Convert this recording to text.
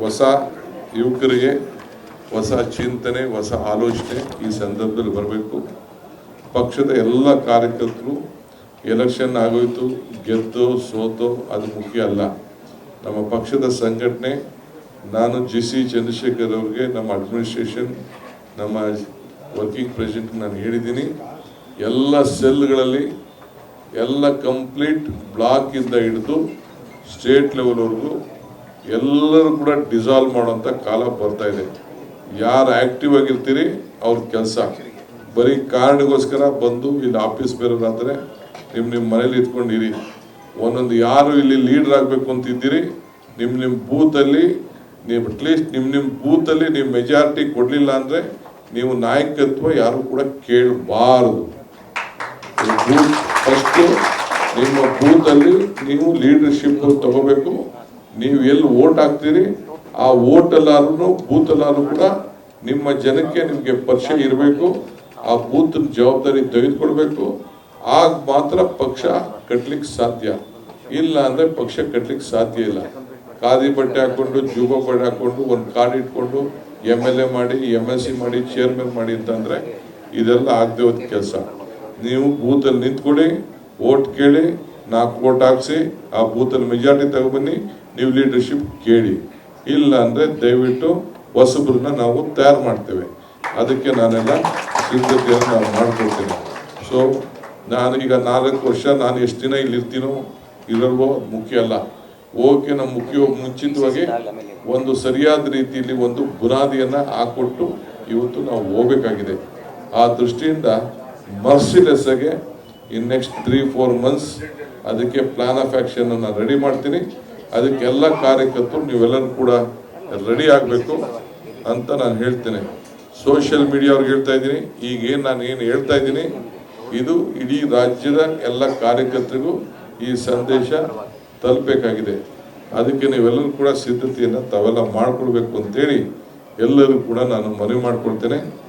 ಹೊಸ ಯುವಕರಿಗೆ, ಹೊಸ ಚಿಂತನೆ, ಹೊಸ ಆಲೋಚನೆ ಈ ಸಂದರ್ಭದಲ್ಲಿ ಬರಬೇಕು. ಪಕ್ಷದ ಎಲ್ಲ ಕಾರ್ಯಕರ್ತರು ಎಲೆಕ್ಷನ್ ಆಗೋಯ್ತು, ಗೆದ್ದು, ಸೋತೋ, ಅದು ಮುಖ್ಯ ಅಲ್ಲ. ನಮ್ಮ ಪಕ್ಷದ ಸಂಘಟನೆ, ನಾನು ಜಿ ಸಿ ಚಂದ್ರಶೇಖರ್ ಅವ್ರಿಗೆ, ನಮ್ಮ ಅಡ್ಮಿನಿಸ್ಟ್ರೇಷನ್ ನಮ್ಮ ವರ್ಕಿಂಗ್ ಪ್ರೆಸಿಡೆಂಟ್ ನಾನು ಹೇಳಿದ್ದೀನಿ. ಎಲ್ಲ ಸೆಲ್ಗಳಲ್ಲಿ ಎಲ್ಲ ಕಂಪ್ಲೀಟ್ ಬ್ಲಾಕಿಂದ ಹಿಡಿದು ಸ್ಟೇಟ್ ಲೆವೆಲ್ವರೆಗೂ ಎಲ್ಲರೂ ಕೂಡ ಡಿಸಾಲ್ವ್ ಮಾಡೋಂಥ ಕಾಲ ಬರ್ತಾ ಇದೆ. ಯಾರು ಆಕ್ಟಿವ್ ಆಗಿರ್ತೀರಿ, ಅವ್ರ ಕೆಲಸ. ಬರೀ ಕಾರಣಗೋಸ್ಕರ ಬಂದು ಇಲ್ಲಿ ಆಫೀಸ್ ಬೇರೆಯವರಾದರೆ ನಿಮ್ಮ ನಿಮ್ಮ ಮನೇಲಿ ಇದ್ಕೊಂಡಿರಿ ಒಂದೊಂದು ಯಾರು ಇಲ್ಲಿ ಲೀಡರ್ ಆಗಬೇಕು ಅಂತಿದ್ದೀರಿ ನಿಮ್ಮ ನಿಮ್ಮ ಬೂತಲ್ಲಿ ನೀವು ಅಟ್ಲೀಸ್ಟ್ ನಿಮ್ಮ ನಿಮ್ಮ ಬೂತಲ್ಲಿ ನೀವು ಮೆಜಾರಿಟಿ ಕೊಡಲಿಲ್ಲ ಅಂದರೆ ನೀವು ನಾಯಕತ್ವ ಯಾರು ಕೂಡ ಕೇಳಬಾರದು. ಫಸ್ಟು ನಿಮ್ಮ ಬೂತಲ್ಲಿ ನೀವು ಲೀಡರ್ಶಿಪ್ ತಗೋಬೇಕು. ನೀವು ಎಲ್ಲಿ ಓಟ್ ಹಾಕ್ತೀರಿ, ಆ ಓಟ್ ಅಲ್ಲಾರು ಬೂತ್ ಕೂಡ ನಿಮ್ಮ ಜನಕ್ಕೆ ನಿಮಗೆ ಪರಿಚಯ ಇರಬೇಕು, ಆ ಬೂತ್ ಜವಾಬ್ದಾರಿ ತೆಗೆದುಕೊಳ್ಬೇಕು. ಆಗ ಮಾತ್ರ ಪಕ್ಷ ಕಟ್ಲಿಕ್ಕೆ ಸಾಧ್ಯ. ಇಲ್ಲ ಅಂದ್ರೆ ಪಕ್ಷ ಕಟ್ಲಿಕ್ಕೆ ಸಾಧ್ಯ ಇಲ್ಲ. ಖಾದಿ ಬಟ್ಟೆ ಹಾಕೊಂಡು, ಜೂಬ ಬಟ್ಟೆ ಹಾಕೊಂಡು, ಒಂದು ಕಾರ್ಡ್ ಇಟ್ಕೊಂಡು ಎಂ ಎಲ್ ಎ ಮಾಡಿ ಎಂ ಎಲ್ ಸಿ ಮಾಡಿ ಚೇರ್ಮನ್ ಮಾಡಿ ಅಂತಂದ್ರೆ ಇದೆಲ್ಲ ಆಗದೆ ಹೋದ ಕೆಲಸ. ನೀವು ಬೂತಲ್ಲಿ ನಿಂತ್ಕೊಳ್ಳಿ ಓಟ್ ಕೇಳಿ ನಾಲ್ಕು ಕೋಟ್ ಹಾಕ್ಸಿ, ಆ ಬೂತಲ್ಲಿ ಮೆಜಾರಿಟಿ ತಗೊಬನ್ನಿ ನೀವು ಲೀಡರ್ಶಿಪ್ ಕೇಳಿ. ಇಲ್ಲ ಅಂದ್ರೆ ದಯವಿಟ್ಟು ಹೊಸಬ್ರನ್ನ ನಾವು ತಯಾರು ಮಾಡ್ತೇವೆ. ಅದಕ್ಕೆ ನಾನೆಲ್ಲ ಸಿದ್ಧತೆಯನ್ನು ನಾವು ಮಾಡ್ಕೊಡ್ತೇನೆ ಸೊ ನಾನು ಈಗ ನಾಲ್ಕು ವರ್ಷ ನಾನು ಎಷ್ಟು ದಿನ ಇಲ್ಲಿ ಇರ್ತೀನೋ ಇರಲ್ವೋ ಮುಖ್ಯ ಅಲ್ಲ. ಓಕೆ, ನಮ್ಮ ಮುಖ್ಯ ಮುಂಚಿತವಾಗಿ ಒಂದು ಸರಿಯಾದ ರೀತಿಯಲ್ಲಿ ಒಂದು ಬುನಾದಿಯನ್ನು ಹಾಕ್ಕೊಟ್ಟು ಇವತ್ತು ನಾವು ಹೋಗಬೇಕಾಗಿದೆ. ಆ ದೃಷ್ಟಿಯಿಂದ ಮರ್ಸಿಲೆಸ್ಸಾಗೆ in next three four months ಅದಕ್ಕೆ ಪ್ಲಾನ್ ಆಫ್ ಆಕ್ಷನ್ ಅನ್ನ ರೆಡಿ ಮಾಡ್ತೀನಿ. ಅದಕ್ಕೆಲ್ಲ ಕಾರ್ಯಕರ್ತರು ನೀವೆಲ್ಲರೂ ಕೂಡ ರೆಡಿ ಆಗಬೇಕು ಅಂತ ನಾನು ಹೇಳ್ತೇನೆ. ಸೋಷಿಯಲ್ ಮೀಡಿಯಾ ಅವ್ರಿಗೆ ಹೇಳ್ತಾ ಇದ್ದೀನಿ. ಈಗೇನು ನಾನು ಏನು ಹೇಳ್ತಾ ಇದ್ದೀನಿ, ಇದು ಇಡೀ ರಾಜ್ಯದ ಎಲ್ಲ ಕಾರ್ಯಕರ್ತರಿಗೂ ಈ ಸಂದೇಶ ತಲುಪಬೇಕಾಗಿದೆ. ಅದಕ್ಕೆ ನೀವೆಲ್ಲರೂ ಕೂಡ ಸಿದ್ಧತೆಯನ್ನು ತಾವೆಲ್ಲ ಮಾಡಿಕೊಡ್ಬೇಕು ಅಂತೇಳಿ ಎಲ್ಲರೂ ಕೂಡ ನಾನು ಮನವಿ ಮಾಡ್ಕೊಳ್ತೇನೆ.